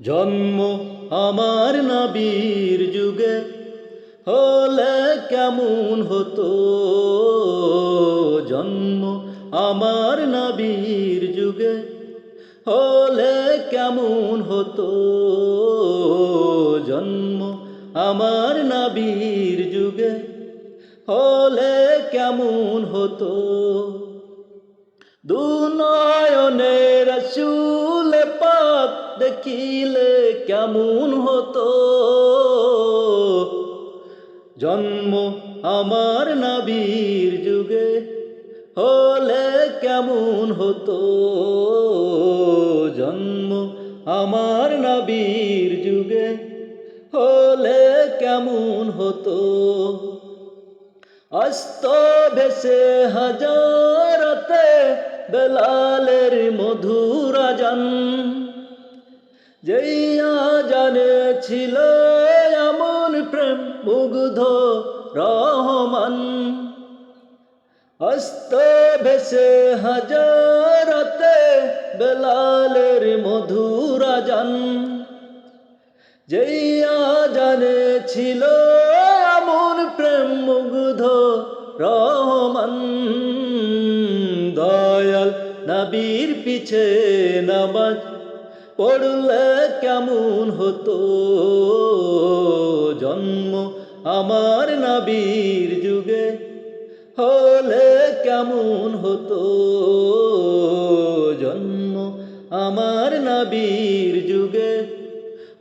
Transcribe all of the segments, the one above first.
জন্ম আমার নবীর যুগে হলে কেমন হতো? জন্ম আমার নবীর যুগে হলে কেমন হতো? জন্ম আমার নবীর যুগে হলে কেমন হতো? দুনয়নে রসুল পাক দেখিলে কেমন হতো? জন্ম আমার নবীর যুগে হলে কেমন হতো? জন্ম আমার নবীর যুগে হলে কেমন হতো? অস্ত ভেসে হাজারতে বেলালের মধুরা যেইয়া জানে ছিল এমন প্রেম, মুগ্ধ, রহমান। অস্ত ভেসে হাজারতে বেলালের মধুরা জান যেইয়া জানে ছিল এমন প্রেম, মুগ্ধ, রহমান। দয়াল নবীর পিছে নামাজ পড়লে কেমন হতো? জন্ম আমার নবীর যুগে হলে কেমন হতো? জন্ম আমার নবীর যুগে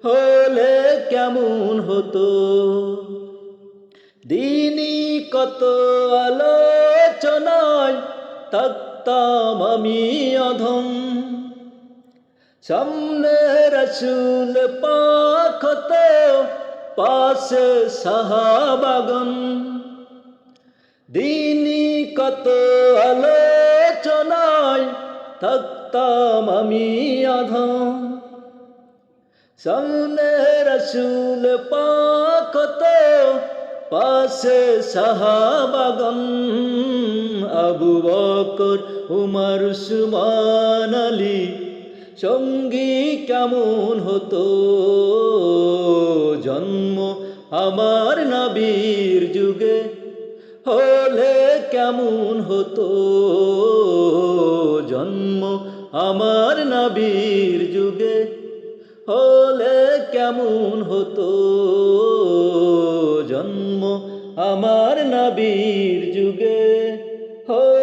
হলে কেমন হতো? দিনই কত আলোচনায় থাকতাম আমি অধম। সামনে রসুল পাখত পাশে সাহাবাগন দিনই কত আলোচনায় থাকতাম আমি অধম সামনে রসুল পাকত পাশে সাহাবাগন আবু বকর, উমর, উসমান, আলী সঙ্গী কেমন হতো? জন্ম আমার নবীর যুগে হলে কেমন হতো? জন্ম আমার নবীর যুগে হলে কেমন হতো? জন্ম আমার নবীর যুগে হলে